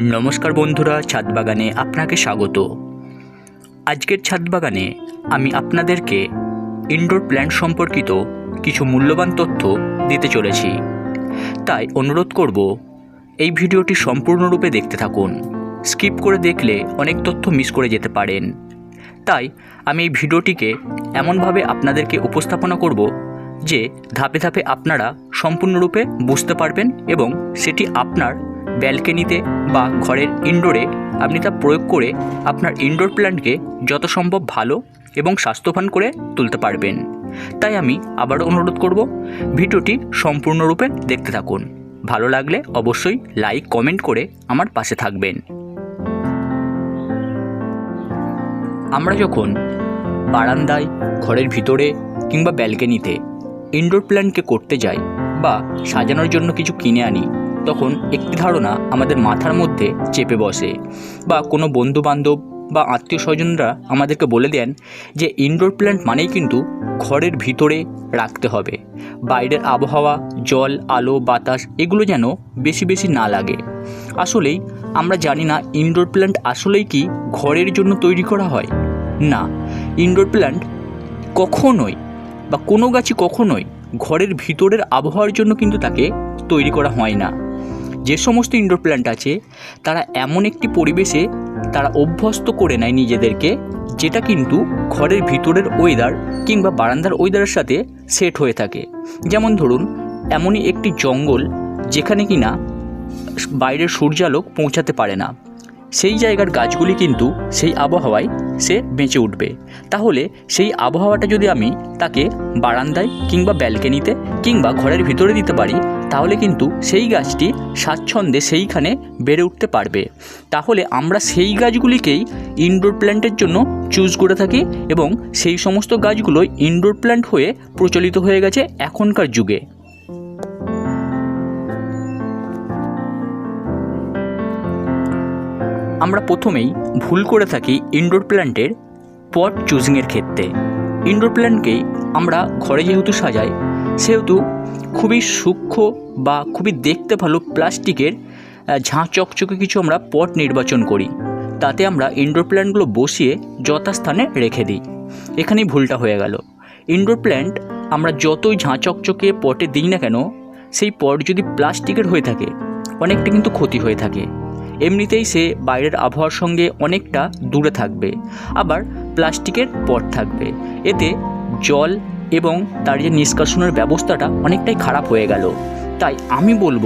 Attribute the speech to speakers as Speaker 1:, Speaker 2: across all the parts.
Speaker 1: নমস্কার বন্ধুরা ছাদ বাগানে আপনাকে স্বাগত। আজকের ছাদ বাগানে আমি আপনাদেরকে ইনডোর প্ল্যান্ট সম্পর্কিত কিছু মূল্যবান তথ্য দিতে চলেছি। তাই অনুরোধ করব, এই ভিডিওটি সম্পূর্ণরূপে দেখতে থাকুন। স্কিপ করে দেখলে অনেক তথ্য মিস করে যেতে পারেন। তাই আমি এই ভিডিওটিকে এমনভাবে আপনাদেরকে উপস্থাপনা করব যে ধাপে ধাপে আপনারা সম্পূর্ণরূপে বুঝতে পারবেন এবং সেটি আপনার ব্যালকনিতে বা ঘরের ইনডোরে আপনি তা প্রয়োগ করে আপনার ইনডোর প্ল্যান্টকে যত সম্ভব ভালো এবং স্বাস্থ্যবান করে তুলতে পারবেন। তাই আমি আবারও অনুরোধ করব, ভিডিওটি সম্পূর্ণরূপে দেখতে থাকুন। ভালো লাগলে অবশ্যই লাইক কমেন্ট করে আমার পাশে থাকবেন। আমরা যখন বারান্দায়, ঘরের ভিতরে কিংবা ব্যালকনিতে ইনডোর প্ল্যান্টকে করতে যাই বা সাজানোর জন্য কিছু কিনে আনি তখন একটি ধারণা আমাদের মাথার মধ্যে চেপে বসে বা কোনো বন্ধু বান্ধব বা আত্মীয় স্বজনরা আমাদেরকে বলে দেন যে ইনডোর প্ল্যান্ট মানেই কিন্তু ঘরের ভিতরে রাখতে হবে। বাইরের আবহাওয়া, জল, আলো, বাতাস এগুলো যেন বেশি বেশি না লাগে। আসলেই আমরা জানি না ইনডোর প্ল্যান্ট আসলেই কি ঘরের জন্য তৈরি করা হয়? না ইনডোর প্ল্যান্ট কখনোই বা কোনো গাছই কখনোই ঘরের ভিতরের আবহাওয়ার জন্য কিন্তু তাকে তৈরি করা হয় না। যে সমস্ত ইনডোর প্ল্যান্ট আছে, তারা এমন একটি পরিবেশে তারা অভ্যস্ত করে নেয় নিজেদেরকে, যেটা কিন্তু ঘরের ভিতরের ওয়েদার কিংবা বারান্দার ওয়েদারের সাথে সেট হয়ে থাকে। যেমন ধরুন, এমনই একটি জঙ্গল যেখানে কিনা বাইরের সূর্যালোক পৌঁছাতে পারে না। সেই জায়গার গাছগুলি কিন্তু সেই আবহাওয়ায় সে বেঁচে উঠবে। তাহলে সেই আবহাওয়াটা যদি আমি তাকে বারান্দায় কিংবা ব্যালকনিতে কিংবা ঘরের ভিতরে দিতে পারি তাহলে কিন্তু সেই গাছটি স্বাচ্ছন্দ্যে সেইখানে বেড়ে উঠতে পারবে। তাহলে আমরা সেই গাছগুলিকেই ইনডোর প্ল্যান্টের জন্য চুজ করে থাকি এবং সেই সমস্ত গাছগুলোই ইনডোর প্ল্যান্ট হয়ে প্রচলিত হয়ে গেছে এখনকার যুগে। আমরা প্রথমেই ভুল করে থাকি ইনডোর প্ল্যান্টের পট চুজিংয়ের ক্ষেত্রে। ইনডোর প্ল্যান্টকেই আমরা ঘরে যেহেতু সাজাই, সেহেতু খুবই সূক্ষ্ম বা খুবই দেখতে ভালো প্লাস্টিকের ঝাঁ চকচকে কিছু আমরা পট নির্বাচন করি। তাতে আমরা ইনডোর প্ল্যান্টগুলো বসিয়ে যথাস্থানে রেখে দিই। এখানেই ভুলটা হয়ে গেল। ইনডোর প্ল্যান্ট আমরা যতই ঝাঁ চকচকে পটে দিই না কেন, সেই পট যদি প্লাস্টিকের হয়ে থাকে, অনেকটা কিন্তু ক্ষতি হয়ে থাকে। এমনিতেই সে বাইরের আবহাওয়ার সঙ্গে অনেকটা দূরে থাকবে, আবার প্লাস্টিকের পট থাকবে। এতে জল এবং তার যে নিষ্কাশনের ব্যবস্থাটা অনেকটাই খারাপ হয়ে গেল। তাই আমি বলব,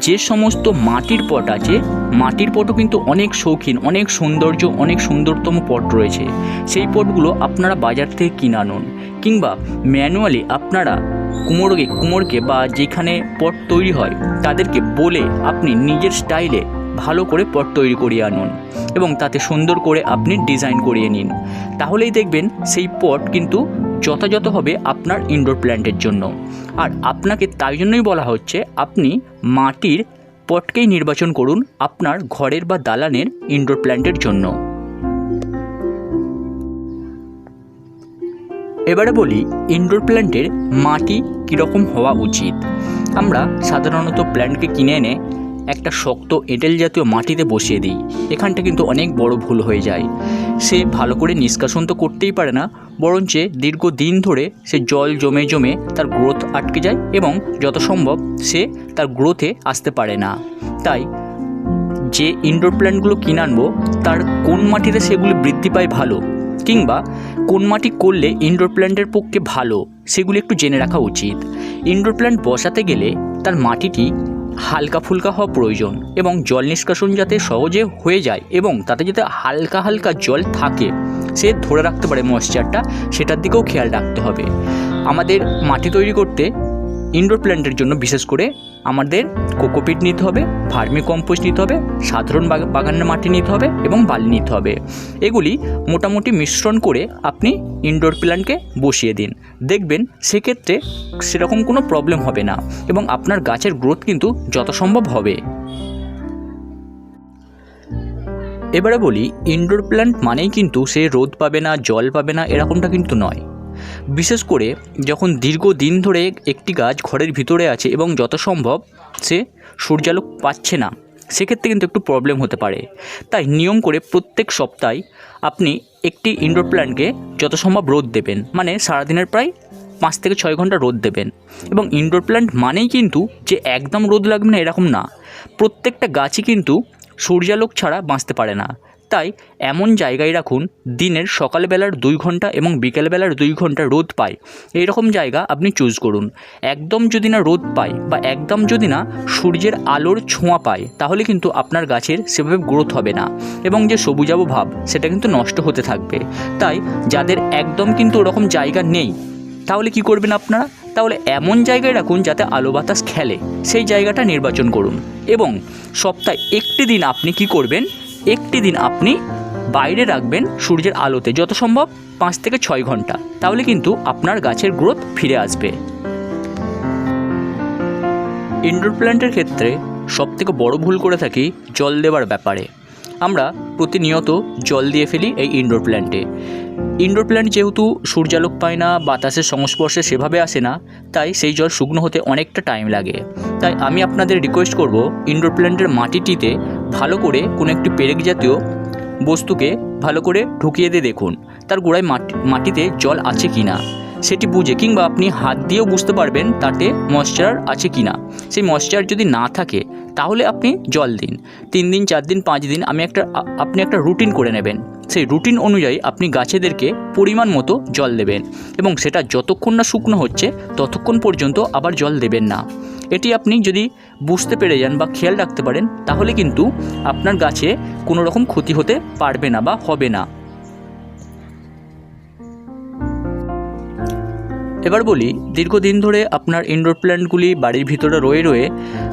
Speaker 1: যে সমস্ত মাটির পট আছে, মাটির পটও কিন্তু অনেক শৌখিন, অনেক সৌন্দর্য, অনেক সুন্দরতম পট রয়েছে। সেই পটগুলো আপনারা বাজার থেকে কিনে আনুন। কিংবা ম্যানুয়ালি আপনারা কুমোরকে কুমোরকে বা যেখানে পট তৈরি হয়, তাদেরকে বলে আপনি নিজের স্টাইলে ভালো করে পট তৈরি করিয়ে আনুন এবং তাতে সুন্দর করে আপনি ডিজাইন করিয়ে নিন। তাহলেই দেখবেন সেই পট কিন্তু যথাযথ হবে আপনার ইনডোর প্ল্যান্টের জন্য। আর আপনাকে তাই জন্যই বলা হচ্ছে, আপনি মাটির পটকেই নির্বাচন করুন আপনার ঘরের বা দালানের ইনডোর প্ল্যান্টের জন্য। এবারে বলি ইনডোর প্ল্যান্টের মাটি কীরকম হওয়া উচিত? আমরা সাধারণত প্ল্যান্টকে কিনে এনে একটা শক্ত এঁটেল জাতীয় মাটিতে বসিয়ে দিই। এখানটা কিন্তু অনেক বড় ভুল হয়ে যায়। সে ভালো করে নিষ্কাশন তো করতেই পারে না, বরঞ্চ দীর্ঘ দিন ধরে সে জল জমে জমে তার গ্রোথ আটকে যায় এবং যত সম্ভব সে তার গ্রোথে আসতে পারে না। তাই যে ইনডোর প্ল্যান্টগুলো কিনে আনব, তার কোন মাটিতে সেগুলি বৃদ্ধি পায় ভালো, কিংবা কোন মাটি করলে ইনডোর প্ল্যান্টের পক্ষে ভালো, সেগুলি একটু জেনে রাখা উচিত। ইনডোর প্ল্যান্ট বসাতে গেলে তার মাটিটি হালকা ফুলকা হওয়া প্রয়োজন এবং জল নিষ্কাশন যাতে সহজে হয়ে যায় এবং তাতে যাতে হালকা হালকা জল থাকে, সে ধরে রাখতে পারে ময়েশ্চারটা সেটার দিকেও খেয়াল রাখতে হবে। আমাদের মাটি তৈরি করতে ইনডোর প্ল্যান্টের জন্য বিশেষ করে আমাদের কোকোপিট নিতে হবে ভার্মি কম্পোস্ট নিতে হবে, সাধারণ বাগা- বাগানের মাটি নিতে হবে এবং বালি নিতে হবে। এগুলি মোটামুটি মিশ্রণ করে আপনি ইনডোর প্ল্যান্টকে বসিয়ে দিন। দেখবেন সেক্ষেত্রে সেরকম কোনো প্রবলেম হবে না এবং আপনার গাছের গ্রোথ কিন্তু যত সম্ভব হবে। এবারে বলি ইনডোর প্ল্যান্ট মানেই কিন্তু সে রোদ পাবে না, জল পাবে না, এরকমটা কিন্তু নয়। বিশেষ করে যখন দীর্ঘদিন ধরে একটি গাছ ঘরের ভিতরে আছে এবং যত সম্ভব সে সূর্যালোক পাচ্ছে না, সেক্ষেত্রে কিন্তু একটু প্রবলেম হতে পারে। তাই নিয়ম করে প্রত্যেক সপ্তাহে আপনি একটি ইনডোর প্ল্যান্টকে যত সম্ভব রোদ দেবেন মানে সারাদিনের প্রায় পাঁচ থেকে ছয় ঘণ্টা রোদ দেবেন। এবং ইনডোর প্ল্যান্ট মানেই কিন্তু যে একদম রোদ লাগবে না, এরকম না। প্রত্যেকটা গাছই কিন্তু সূর্যালোক ছাড়া বাঁচতে পারে না। তাই এমন জায়গায় রাখুন, দিনের সকালবেলার দুই ঘণ্টা এবং বিকেলবেলার দুই ঘণ্টা রোদ পায়। এইরকম জায়গা আপনি চুজ করুন। একদম যদি না রোদ পায় বা একদম যদি না সূর্যের আলোর ছোঁয়া পায়, তাহলে কিন্তু আপনার গাছের সেভাবে গ্রোথ হবে না এবং যে সবুজাব ভাব, সেটা কিন্তু নষ্ট হতে থাকবে। তাই যাদের একদম কিন্তু ওরকম জায়গা নেই, তাহলে কি করবেন আপনারা? তাহলে এমন জায়গায় রাখুন যাতে আলো বাতাস খেলে। সেই জায়গাটা নির্বাচন করুন এবং সপ্তাহে একটি দিন আপনি কি করবেন? একটি দিন আপনি বাইরে রাখবেন সূর্যের আলোতে, যত সম্ভব পাঁচ থেকে ছয় ঘণ্টা। তাহলে কিন্তু আপনার গাছের গ্রোথ ফিরে আসবে। ইনডোর প্ল্যান্টের ক্ষেত্রে সবথেকে বড় ভুল করে থাকি জল দেওয়ার ব্যাপারে। আমরা প্রতিনিয়ত জল দিয়ে ফেলি এই ইনডোর প্ল্যান্টে ইনডোর প্ল্যান্ট যেহেতু সূর্যালোক পায় না, বাতাসের সংস্পর্শে সেভাবে আসে না, তাই সেই জল শুকনো হতে অনেকটা টাইম লাগে। তাই আমি আপনাদের রিকোয়েস্ট করব ইনডোর প্ল্যান্টের মাটিটিতে ভালো করে কোনো একটি পেরেক জাতীয় বস্তুকে ভালো করে ঢুকিয়ে দিয়ে দেখুন, তার গোড়ায় মাটি, মাটিতে জল আছে কি না সেটি বুঝে কিংবা আপনি হাত দিয়েও বুঝতে পারবেন তাতে ময়শ্চার আছে কি না সেই ময়শ্চার যদি না থাকে, তাহলে আপনি জল দিন। তিন দিন, চার দিন, পাঁচ দিন, আমি একটা আপনি একটা রুটিন করে নেবেন। সেই রুটিন অনুযায়ী আপনি গাছেদেরকে পরিমাণ মতো জল দেবেন এবং সেটা যতক্ষণ না শুকনো হচ্ছে, ততক্ষণ পর্যন্ত আবার জল দেবেন না। এটি আপনি যদি বুঝতে পেরে যান বা খেয়াল রাখতে পারেন, তাহলে কিন্তু আপনার গাছে কোনো রকম ক্ষতি হতে পারবে না বা হবে না। এবার বলি, দীর্ঘদিন ধরে আপনার ইনডোর প্ল্যান্টগুলি বাড়ির ভিতরে রয়ে রয়ে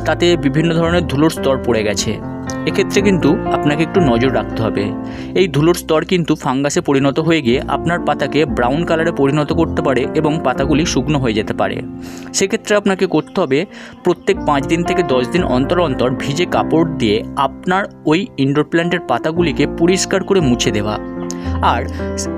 Speaker 1: তাতে বিভিন্ন ধরনের ধুলোর স্তর পড়ে গেছে। এক্ষেত্রে কিন্তু আপনাকে একটু নজর রাখতে হবে। এই ধুলোর স্তর কিন্তু ফাঙ্গাসে পরিণত হয়ে গিয়ে আপনার পাতাকে ব্রাউন কালারে পরিণত করতে পারে এবং পাতাগুলি শুকনো হয়ে যেতে পারে। সেক্ষেত্রে আপনাকে করতে হবে, প্রত্যেক পাঁচ দিন থেকে দশ দিন অন্তর অন্তর ভিজে কাপড় দিয়ে আপনার ওই ইনডোর প্ল্যান্টের পাতাগুলিকে পরিষ্কার করে মুছে দেওয়া। আর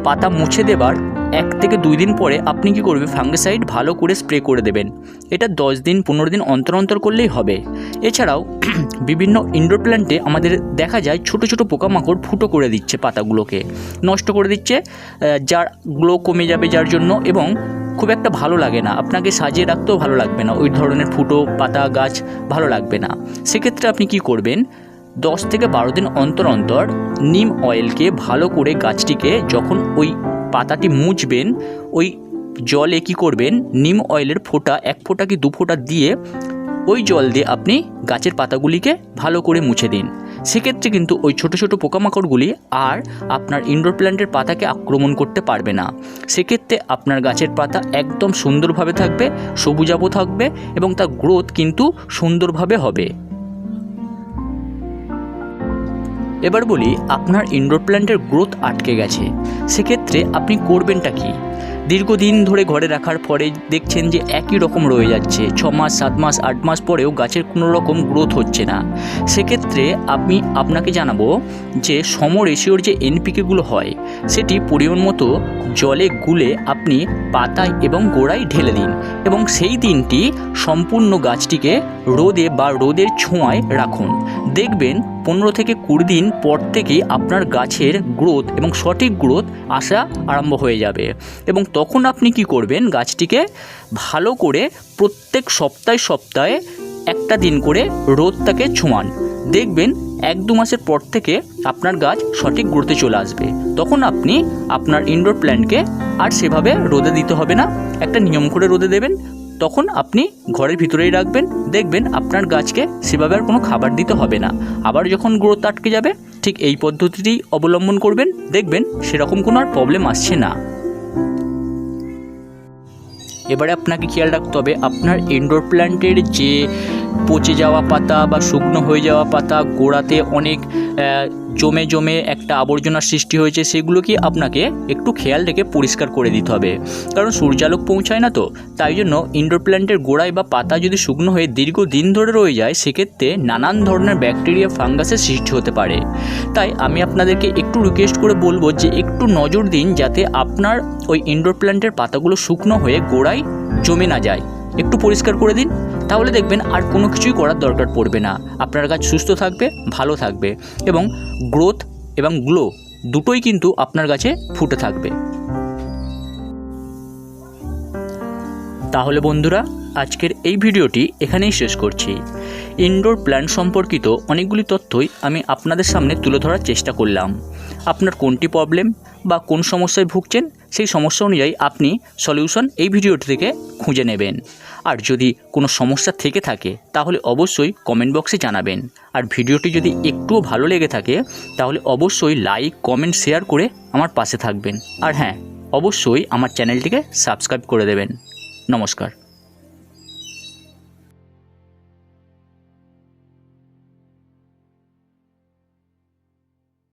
Speaker 1: পাতা মুছে দেবার এক থেকে দুই দিন পরে আপনি কি করবে ফাঙ্গিসাইড ভালো করে স্প্রে করে দেবেন। এটা দশ দিন, পনেরো দিন অন্তর অন্তর করলেই হবে। এছাড়াও বিভিন্ন ইনডোর প্ল্যান্টে আমাদের দেখা যায় ছোট ছোট পোকামাকড় ফুটো করে দিচ্ছে পাতাগুলোকে। নষ্ট করে দিচ্ছে যার গ্লো কমে যাবে যার জন্য এবং খুব একটা ভালো লাগে না। আপনাকে সাজিয়ে রাখতেও ভালো লাগবে না। ওই ধরনের ফুটো, পাতা, গাছ ভালো লাগবে না। সেক্ষেত্রে আপনি কি করবেন? দশ থেকে বারো দিন অন্তর অন্তর নিম অয়েলকে ভালো করে গাছটিকে যখন ওই পাতাটি মুছবেন, ওই জলে কি করবেন? নিম অয়েলের ফোঁটা, এক ফোঁটা কি দু ফোঁটা দিয়ে ওই জল দিয়ে আপনি গাছের পাতাগুলিকে ভালো করে মুছে দিন। সেক্ষেত্রে কিন্তু ওই ছোট ছোট পোকামাকড়গুলি আর আপনার ইনডোর প্ল্যান্টের পাতাকে আক্রমণ করতে পারবে না। সেক্ষেত্রে আপনার গাছের পাতা একদম সুন্দরভাবে থাকবে, সবুজাবো থাকবে এবং তার গ্রোথ কিন্তু সুন্দরভাবে হবে। এবার বলি আপনার ইনডোর প্ল্যান্টের গ্রোথ আটকে গেছে। সেক্ষেত্রে আপনি করবেনটা কি? দীর্ঘদিন ধরে ঘরে রাখার পরে দেখছেন যে একই রকম রয়ে যাচ্ছে। ছ মাস, সাত মাস, আট মাস পরেও গাছের কোনো রকম গ্রোথ হচ্ছে না। সেক্ষেত্রে আমি আপনাকে জানাব যে সম রেশিওর যে এনপিকেগুলো হয়, সেটি পরিমাণ মতো জলে গুলে আপনি পাতায় এবং গোড়ায় ঢেলে দিন এবং সেই দিনটি সম্পূর্ণ গাছটিকে রোদে বা রোদের ছোঁয়ায় রাখুন। দেখবেন পনেরো থেকে কুড়ি দিন পর থেকেই আপনার গাছের গ্রোথ এবং সঠিক গ্রোথ আসা আরম্ভ হয়ে যাবে। এবং তখন আপনি কি করবেন? গাছটিকে ভালো করে প্রত্যেক সপ্তাহে সপ্তাহে একটা দিন করে রোদটাকে ছোঁয়ান। দেখবেন এক দু মাসের পর থেকে আপনার গাছ সঠিক গ্রোথে চলে আসবে। তখন আপনি আপনার ইনডোর প্ল্যান্টকে আর সেভাবে রোদে দিতে হবে না। একটা নিয়ম করে রোদে দেবেন। তখন আপনি ঘরের ভিতরেই রাখবেন, দেখবেন আপনার গাছকে সেভাবে আর কোনো খাবার দিতে হবে না। আবার যখন গ্রোথ আটকে যাবে, ঠিক এই পদ্ধতিটি অবলম্বন করবেন, দেখবেন সেরকম কোনো আর প্রবলেম আসছে না। এবারে আপনাকে খেয়াল রাখতে হবে, আপনার ইনডোর প্ল্যান্টের যে পচে যাওয়া পাতা বা শুকনো হয়ে যাওয়া পাতা গোড়াতে অনেক জমে জমে একটা আবর্জনার সৃষ্টি হয়েছে সেগুলোকে আপনাকে একটু খেয়াল রেখে পরিষ্কার করে দিতে হবে। কারণ সূর্যালোক পৌঁছায় না তো, তাই জন্য ইনডোর প্ল্যান্টের গোড়ায় বা পাতা যদি শুকনো হয়ে দীর্ঘদিন ধরে রয়ে যায়, সেক্ষেত্রে নানান ধরনের ব্যাকটেরিয়া ফাঙ্গাসের সৃষ্টি হতে পারে। তাই আমি আপনাদেরকে একটু রিকোয়েস্ট করে বলব যে, একটু নজর দিন যাতে আপনার ওই ইনডোর প্ল্যান্টের পাতাগুলো শুকনো হয়ে গোড়ায় জমে না যায়। একটু পরিষ্কার করে দিন। তাহলে দেখবেন আর কোনো কিছুই করার দরকার পড়বে না। আপনার গাছ সুস্থ থাকবে, ভালো থাকবে এবং গ্রোথ এবং গ্লো দুটোই কিন্তু আপনার গাছে ফুটে থাকবে। তাহলে বন্ধুরা, আজকের এই ভিডিওটি এখানেই শেষ করছি। ইনডোর প্ল্যান্ট সম্পর্কিত অনেকগুলি তথ্যই আমি আপনাদের সামনে তুলে ধরার চেষ্টা করলাম। আপনার কোনটি প্রবলেম বা কোন সমস্যায় ভুগছেন সেই সমস্যা অনুযায়ী আপনি সলিউশন এই ভিডিওটি থেকে খুঁজে নেবেন। আর যদি কোনো সমস্যা থেকে থাকে, তাহলে অবশ্যই কমেন্ট বক্সে জানাবেন। আর ভিডিওটি যদি একটুও ভালো লেগে থাকে, তাহলে অবশ্যই লাইক কমেন্ট শেয়ার করে আমার পাশে থাকবেন। আর হ্যাঁ অবশ্যই আমার চ্যানেলটিকে সাবস্ক্রাইব করে দেবেন। নমস্কার।